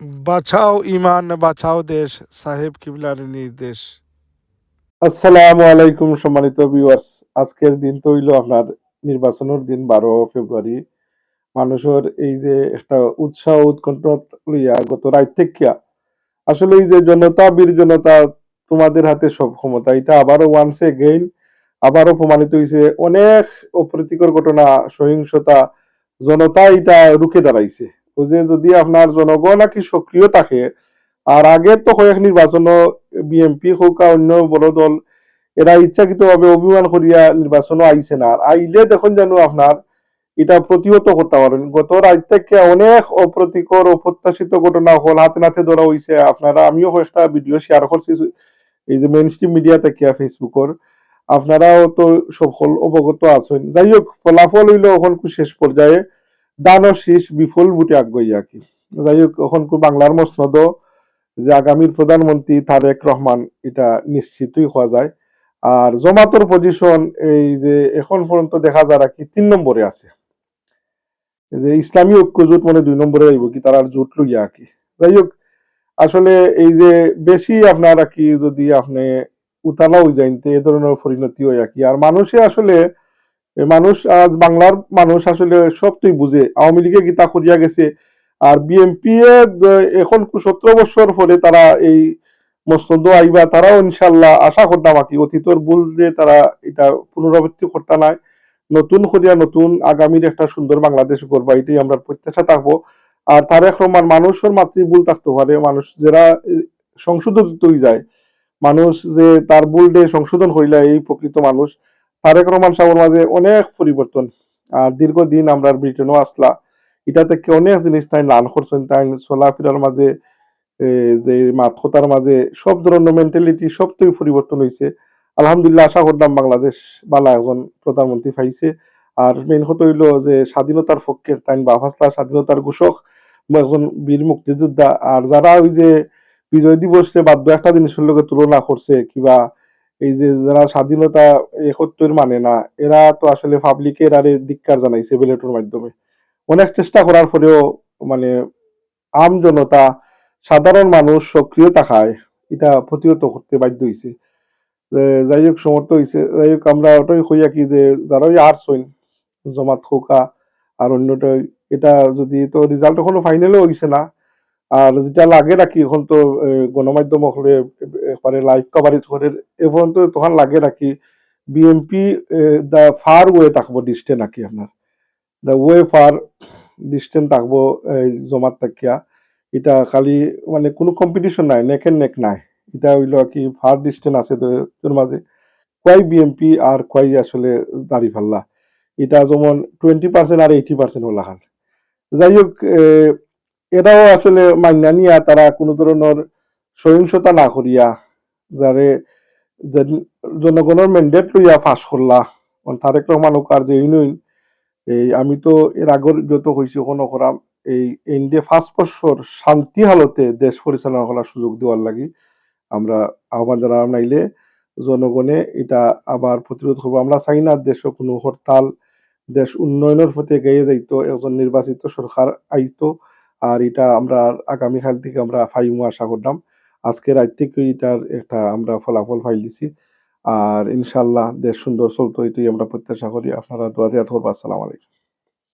বাঁচাও ইমান বাঁচাও দেশ, সাহেব কিবলার নির্দেশ। আসসালামু আলাইকুম সম্মানিত ভিউয়ার্স আজকের দিন তো হইল আপনার নির্বাচনের দিন, বারো ফেব্রুয়ারি। মানুষের এই যে একটা উৎসাহ, উৎকণ্ঠা লইয়া গত রাত থেকে, আসলে এই যে জনতা, বীর জনতা, তোমাদের হাতে সব ক্ষমতা, এটা আবারও ওয়ান্স এগেইন আবারও প্রমাণিত হয়েছে অনেক অপ্রীতিকর ঘটনা, সহিংসতা, জনতা এটা রুখে দাঁড়াইছে। যে যদি আপনার জনগণ নাকি সক্রিয় থাকে, আর তো নির্বাচন হোক আর অন্য বড় দল, এরা ইচ্ছাকৃতভাবে অভিমান করিয়া আইছে না। আর আইলে দেখুন জানো আপনার, এটা প্রতিহত করতে পারেন। গত থেকে অনেক অপ্রতিকর, অপ্রত্যাশিত ঘটনা হল, হাতে নাতে ধরা হইছে। আপনারা, আমিও কয়েকটা ভিডিও শেয়ার করছি এই যে মেন স্ট্রিম মিডিয়া থেকে ফেসবুকর আপনারাও তো সকল অবগত আছেন। যাই হোক, ফলাফল হইল এখন শেষ পর্যায়ে। দান শীষ বিফল বুটে আগ্রহী কি যাই হোক এখন বাংলার মসনদ যে আগামীর প্রধানমন্ত্রী তারেক রহমান, এটা নিশ্চিতই হওয়া যায়। আর জমাতর পজিশন এই যে এখন পর্যন্ত দেখা যায় আর কি তিন নম্বরে আছে। যে ইসলামী ঐক্য জোট মানে দুই নম্বরে আইব কি, তার জোট লইয়া কি যাই হোক আসলে এই যে বেশি আপনার আর কি যদি আপনি উতালা হয়ে যাইন এ ধরনের পরিণতি হয় আর কি আর মানুষে আসলে মানুষ আজ বাংলার মানুষ আসলে সবটাই বুঝে। আওয়ামী লীগে গীতা করিয়া গেছে। আর বিএনপি এখন সতেরো বছর পরে তারা এই মসনদ আইবা, তারাও ইনশাল্লাহ আশা করতাম আর কি, অতীতর ভুল যে তারা এটা পুনরাবৃত্তি করতে নাই। নতুন করিয়া নতুন আগামীর একটা সুন্দর বাংলাদেশ করবা এটাই আমরা প্রত্যাশা থাকব। আর তারেক রহমান, মানুষের মাতৃ ভুল থাকতে পারে। মানুষ যারা সংশোধন যায়, মানুষ যে তার ভুল সংশোধন হইলা এই প্রকৃত মানুষ। তারেক রহমান সাহেবের মাঝে অনেক পরিবর্তন। আর দীর্ঘদিন আমরা ব্রিটেনও আসলা। এটা থেকে অনেক জিনিস তাই লাল করছেন তাই চলাফেরার মাঝে যে মাতকতার মাঝে, সব ধরনের মেন্টালিটি সবটাই পরিবর্তন হয়েছে আলহামদুলিল্লাহ আশা করলাম বাংলাদেশ বালা একজন প্রধানমন্ত্রী পাইছে। আর মেন কথা হইল যে স্বাধীনতার পক্ষের তাই বাফাসলা স্বাধীনতার ঘোষক একজন বীর মুক্তিযোদ্ধা। আর যারা ওই যে বিজয় দিবসে বাধ্য একটা জিনিসের লোকে তুলনা করছে, কিবা এই যে যারা স্বাধীনতা একত্রের মানে না, এরা তো আসলে পাবলিকের আরে ধিক্কার জানাইছে ব্যালটের মাধ্যমে। অনেক চেষ্টা করার পরেও মানে আম জনতা, সাধারণ মানুষ সক্রিয় থাকায় এটা প্রতিহত করতে বাধ্য হয়েছে যাই হোক, সমর্থ হয়েছে যাই হোক, আমরা ওটাই হইয়া কি যে যারা ওই আর্টস হইন, জমাত খোকা আর অন্যটা, এটা যদি তো রেজাল্ট এখনও ফাইনালও হয়েছে না আর যেটা লাগে নাকি, এখন তো গণমাধ্যম হলে একবারে লাইভ কভারেজ করে, এ পর্যন্ত তখন লাগে নাকি? বিএমপি দা ফার ওয়ে থাকব ডিস্টে নাকি আপনার? দা ওয়ে ফার ডিস্টেন্স থাকব জমাত থাকিয়া এটা খালি মানে কোনো কম্পিটিশন নাই নেক এন্ড নেক নাই। এটা হইল কি ফার ডিস্টেন্স আছে তোর মাঝে। কয় বিএমপি আর কয় আসলে দাড়ি ফাল্লা? এটা যেমন টোয়েন্টি পার্সেন্ট আর এইটি পার্সেন্ট হলা খান যাই হোক এটাও আসলে মান্যা নিয়া তারা কোনো ধরনের সহিংসতা না করিয়া যারে জনগণের ম্যান্ডেট লইয়া ফাঁস করলা। তারেক রহমান আর যে ইউনিয়ন এই আমি তো এর আগর যত হয়েছে কোনো করাম এই ইন্ডিয়া ফার্স্ট বছর শান্তি হালতে দেশ পরিচালনা করার সুযোগ দেওয়ার লাগি আমরা আহ্বান জানালাম। নাইলে জনগণে এটা আবার প্রতিরোধ করব। আমরা চাই না দেশ কোনো হরতাল, দেশ উন্নয়নের প্রতি এগিয়ে যাইতো। একজন নির্বাচিত সরকার আইতো আর এটা আমরা আগামীকাল থেকে আমরা ফাইমু আশা করলাম আজকে রাত থেকে এটার একটা আমরা ফলাফল ফাইল দিছি। আর ইনশাল্লাহ দেশ সুন্দর চলতো এটাই আমরা প্রত্যাশা করি। আপনারা দোয়া জিয়াত করব আসসালামু আলাইকুম।